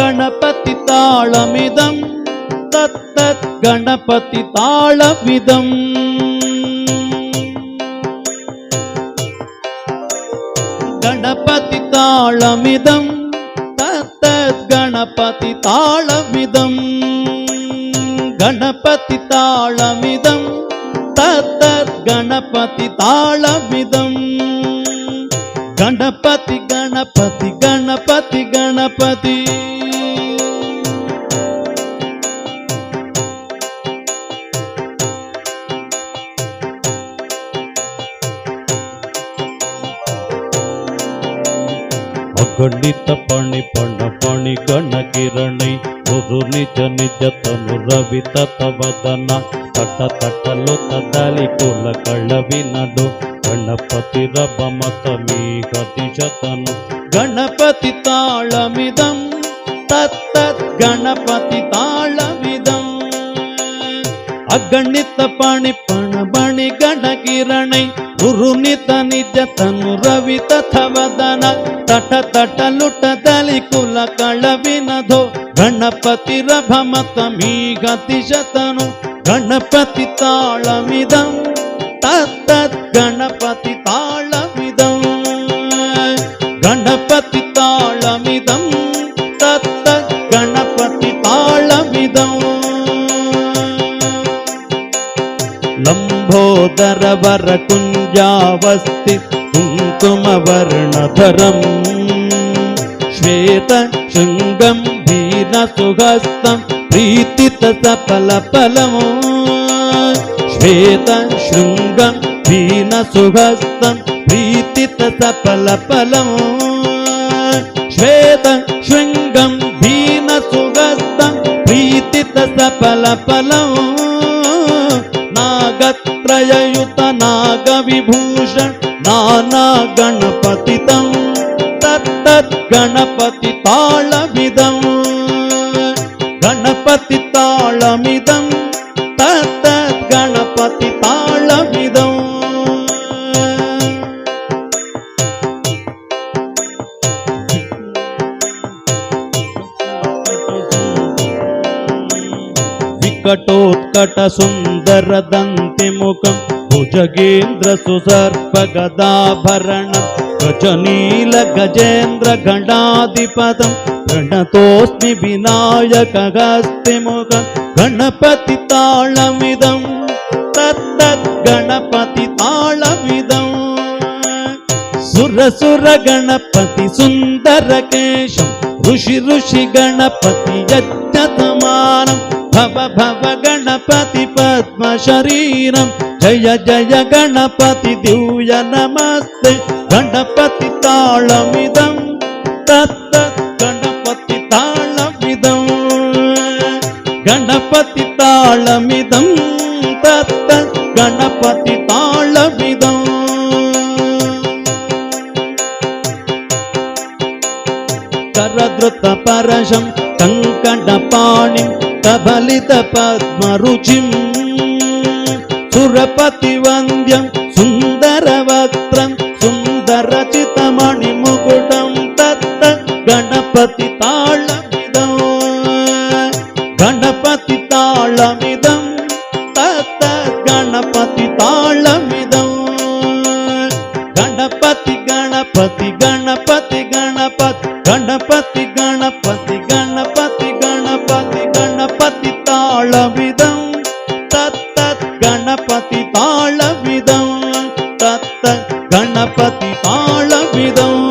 கணபதி தாளமிதம் தத்தத் கணபதி தாளமிதம். கணபதி தாளமிதம் தத்தத் கணபதி தாளமிதம். கணபதி தாளமிதம் தத்தத் கணபதி தாளமிதம். గణపతి గణపతి గణపతి గణపతి. అగణిత పణి పణ పణి గణకిరణి గురు నిజ నిజ తను రవి తత వదన తట తటలో తదాలి కుల కళ్ళవి నడు ಗಣಪತಿ ರಬ ಮತ ಮೀ ಗತಿಶತನು ಗಣಪತಿ ತಾಳಮಿದಂ, ತತ್ತತ್ ಗಣಪತಿ ತಾಳಮಿದಂ. ಅಗಣಿತ ಪಾಣಿ ಪಣ ಬಣಿ ಗಣ ಕಿರಣೈ ಗುರುನಿತ ನಿಜ ತನು ರವಿ ತಥವದನ. ತಟ ತಟ ಲುಟ ದಲಿ ಕುಲ ಕಳವಿನಧೋ ಗಣಪತಿ ರಭ ಮತ ಮೀ ಗತಿಶತನು ಗಣಪತಿ ತಾಳಮಿದಂ, ತತ್ತತ್ గణపతి తాళమిదం. గణపతి తాళమిదం. తత్త గణపతి తాళమిదం. లంబోదర వర కుంజావస్తి కుంకుమవర్ణధరం. శ్వేత శృంగం వీనసుహస్తం శ్వేత శృంగం ഹീനസുഹസ്തം പ്രീതിത ఫలం. శ్వేత శృంగం ശൃംഗം ഹീനസുഹസ്തം ప్రీతి സഫല ఫలం. నాగత్రయయుత నాగ విభూషణ నానా గణపతి గణపతి తాళమిదం. గణపతి తాళమిదం. उत्कटोत्कट सुन्दर दन्तिमुखं भुजगेन्द्र सुसर्पगदाभरणं गजनील गजेन्द्र गणाधिपदं गणतोऽस्मि विनायकगस्तिमुखं गणपति ताळमिदं तत्तद्गणपति ताळमिदम् सुरसुरगणपति सुन्दरकेशं ऋषि ऋषि गणपति यज्ञतम् భవ భవ గణపతి పద్మ శరీరం జయ జయ గణపతి దివ్య నమస్తే గణపతి తాళమిదం తత్త గణపతి తాళమిదం గణపతి తాళమిదం తత్త గణపతి తాళమిదం కరధృత పరశం కంకణపాణిం కబలిత పద్మరుచిం సురపతి వంద్యం సుందర వక్త్రం సుందరచితమణి ముకుటం తత్త గణపతి తాళమిదం గణపతి తాళమిదం తత్త గణపతి తాళమిదం గణపతి గణపతి பாழவிதம்